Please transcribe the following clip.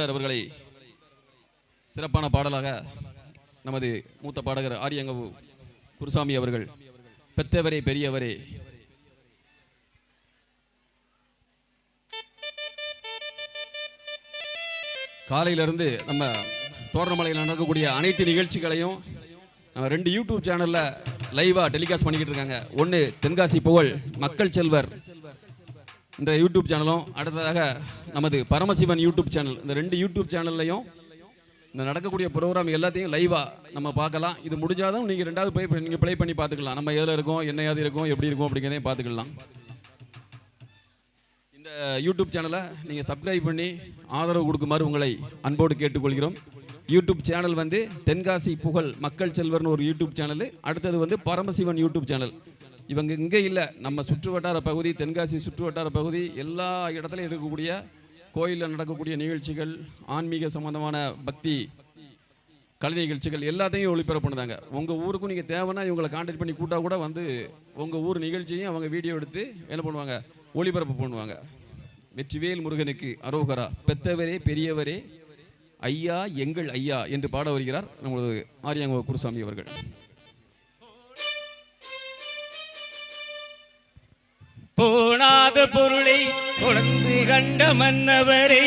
அவர்களை சிறப்பான பாடலாக நமது மூத்த பாடகர் ஆரியங்கவு குருசாமி அவர்கள் பெத்தவரே பெரியவரே. காலையிலிருந்து நம்ம தோரணமலையில் நடக்கக்கூடிய அனைத்து நிகழ்ச்சிகளையும் நம்ம ரெண்டு யூடியூப் சேனலில் லைவாக டெலிகாஸ்ட் பண்ணிக்கிட்டு இருக்காங்க. ஒன்று தென்காசி புகழ் மக்கள் செல்வர் இந்த யூடியூப் சேனலும் அடுத்ததாக நமது பரமசிவன் யூடியூப் சேனல் இந்த ரெண்டு யூடியூப் சேனல்லையும் இந்த நடக்கக்கூடிய ப்ரோக்ராம் எல்லாத்தையும் லைவாக நம்ம பார்க்கலாம். இது முடிஞ்சாதான் நீங்கள் ரெண்டாவது போய் நீங்கள் ப்ளே பண்ணி பார்த்துக்கலாம். நம்ம எதில் இருக்கோம் என்னையாவது இருக்கும் எப்படி இருக்கும் அப்படிங்கிறதையும் பார்த்துக்கலாம். இந்த யூடியூப் சேனலை நீங்கள் சப்ஸ்கிரைப் பண்ணி ஆதரவு கொடுக்குமாறு உங்களை அன்போடு கேட்டுக்கொள்கிறோம். யூடியூப் சேனல் வந்து தென்காசி புகழ் மக்கள் செல்வர்னு ஒரு யூடியூப் சேனல் அடுத்தது வந்து பரமசிவன் யூடியூப் சேனல் இவங்க இங்கே இல்லை நம்ம சுற்று வட்டார பகுதி தென்காசி சுற்று வட்டார பகுதி எல்லா இடத்துலையும் இருக்கக்கூடிய கோயிலில் நடக்கக்கூடிய நிகழ்ச்சிகள் ஆன்மீக சம்பந்தமான பக்தி கலை நிகழ்ச்சிகள் எல்லாத்தையும் ஒளிபரப்பு பண்ணுதாங்க. உங்கள் ஊருக்கும் நீங்கள் தேவைன்னா இவங்களை காண்டாக்ட் பண்ணி கூட்டா கூட வந்து உங்கள் ஊர் நிகழ்ச்சியும் அவங்க வீடியோ எடுத்து என்ன பண்ணுவாங்க? ஒளிபரப்பு பண்ணுவாங்க. வெற்றிவேல் முருகனுக்கு அரோகரா பெத்தவரே பெரியவரே ஐயா எங்கள் ஐயா என்று பாட வருகிறார் நம்மளது ஆரியாங்க குருசாமி அவர்கள். போனாத பொருளை தொடர்ந்து கண்ட மன்னவரை.